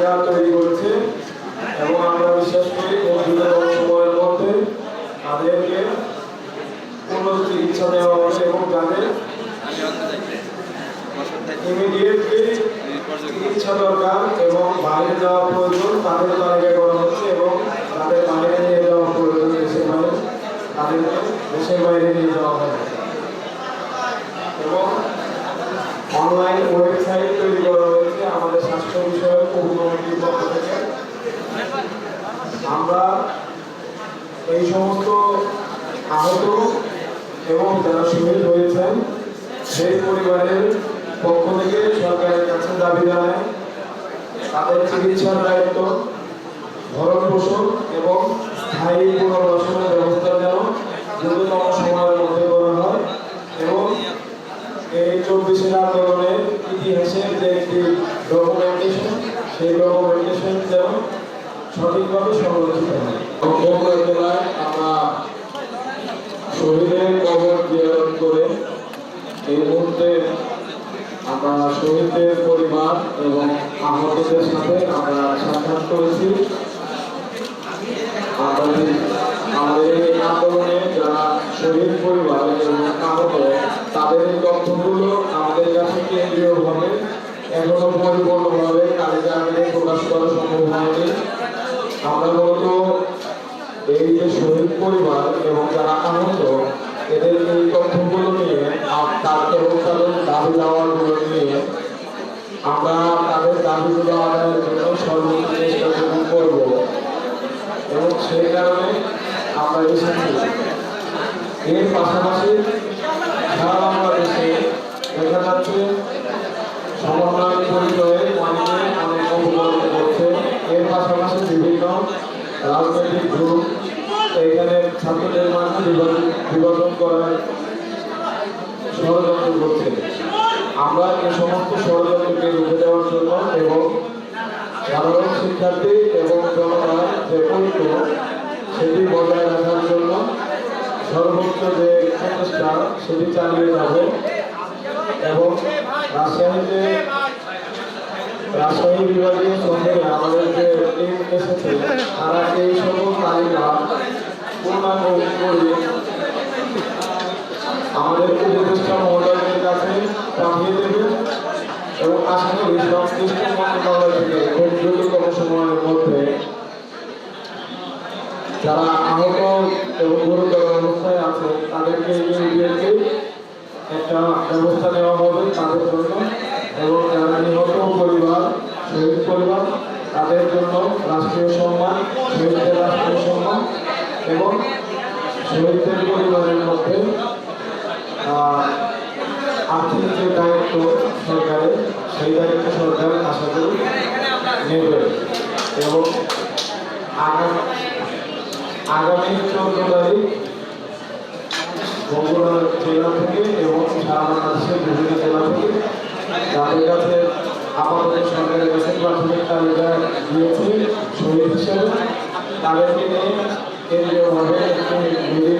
তালিকা তৈরি করেছে এবং আমরা বিশ্বাস করি দ্রুততম সময়ের মধ্যে তাদেরকে উন্নত চিকিৎসা দেওয়া হবে এবং যাদের ইমিডিয়েটলি চিকিৎসা দরকার এবং বাইরে যাওয়া প্রয়োজন, তাদের তালিকা করা হচ্ছে এবং তাদের বাইরে নিয়ে যাওয়া প্রয়োজন, দেশের বাইরে, তাদেরকে দেশের বাইরে নিয়ে যাওয়া হবে। এবং অনলাইন ওয়েবসাইট তৈরি করা হয়েছে আমাদের স্বাস্থ্য বিষয়ক কমিটির পক্ষ থেকে আমরা এই সমস্ত আহত এবং যারা শহীদ হয়েছেন, সেই পরিবারের পক্ষ থেকে সরকারের কাছে দাবি জানায় তাদের চিকিৎসার দায়িত্ব ভরণ পোষণ এবং স্থায়ী পুনর্বাসনের ব্যবস্থা যেন দ্রুততম সময়ের মধ্যে করা হয় এবং এই চব্বিশের আন্দোলনের ইতিহাসের একটি ডকুমেন্টেশন সেই ডকুমেন্টেশন যেন সঠিকভাবে সংরক্ষিত হয়। বগুড়া জেলায় আমরা শহীদের কবর জিয়ারত করে এই মুহূর্তে আমরা শহীদদের পরিবার এবং আহতদের সাথে আমরা সাক্ষাৎ করেছি। আমাদের এই আন্দোলনে যারা শহীদ পরিবার এবং আহত, তাদের এই তথ্যগুলো আমাদের কাছে কেন্দ্রীয়ভাবে এখনও পরিপূর্ণভাবে তালিকা আকারে প্রকাশ করা সম্ভব হয়নি। আমরা মূলত এই যে শহীদ পরিবার এবং যারা আহত, এদের এই তথ্যগুলো নিয়ে আপ- তার এবং তাদের দাবি দাওয়াগুলো নিয়ে আমরা তাদের দাবিগুলো আদায়ের জন্য সর্বোচ্চ চেষ্টা করব। এবং সেই কারণে আমরা এসেছি। এর পাশাপাশি সারা বাংলাদেশে দেখা যাচ্ছে সমন্বয় পরিচয়ে অনেকে অনেক অবগত করছে এর পাশাপাশি বিভিন্ন রাজনৈতিক গ্রুপ এখানে ছাত্রদের মাঝে বিভাজন করার ষড়যন্ত্র করছে আমরা এই সমস্ত ষড়যন্ত্রকে রুখে দেওয়ার জন্য এবং সাধারণ শিক্ষার্থী এবং জনগণ যে ঐক্য, সেটি বজায় রাখার জন্য সর্বোচ্চ যে প্রচেষ্টা, সেটি চালিয়ে যাব এবং রাজশাহীতে রাজশাহী বিভাগীয় সঙ্গে আমাদের যে এসেছে, তারা এই সকল তালিকা পূর্ণাঙ্গ করে আমাদের উপদেষ্টা মহোদয়ের কাছে পাঠিয়ে দেবে এবং আশা করি সংশ্লিষ্ট মন্ত্রণালয় থেকে খুব দ্রুততম সময়ের মধ্যে যারা আহত এবং গুরুতর অবস্থায় আছে, তাদেরকে একটা ব্যবস্থা নেওয়া হবে তাদের জন্য এবং পরিবার, তাদের জন্য রাষ্ট্রীয় সম্মান, শহীদদের রাষ্ট্রীয় সম্মান এবং শহীদদের পরিবারের মধ্যে আর্থিক যে দায়িত্ব সরকারের, সেই দায়িত্ব সরকার আশা করি নেবে এবং আগামী চোদ্দ তারিখ বগুড়া জেলা থেকে এবং সারা বাংলাদেশের বিভিন্ন জেলা থেকে তাদের কাছে আপাতত সরকারের কাছে তাদেরকে নিয়ে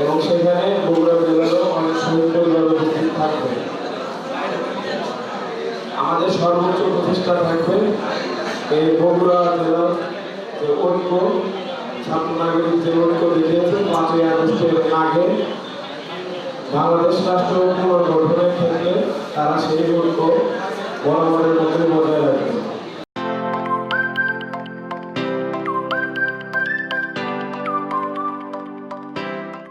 এবং সেখানে বগুড়া জেলারও অনেক শহীদ পরিবার উপস্থিত থাকবে আমাদের সর্বোচ্চ প্রচেষ্টা থাকবে এই বগুড়া জেলার যে ঐক্য ছাত্র পাঁচই আগস্টের আগে, বাংলাদেশ রাষ্ট্র পুনর্গঠনের তারা সেই ঐক্য One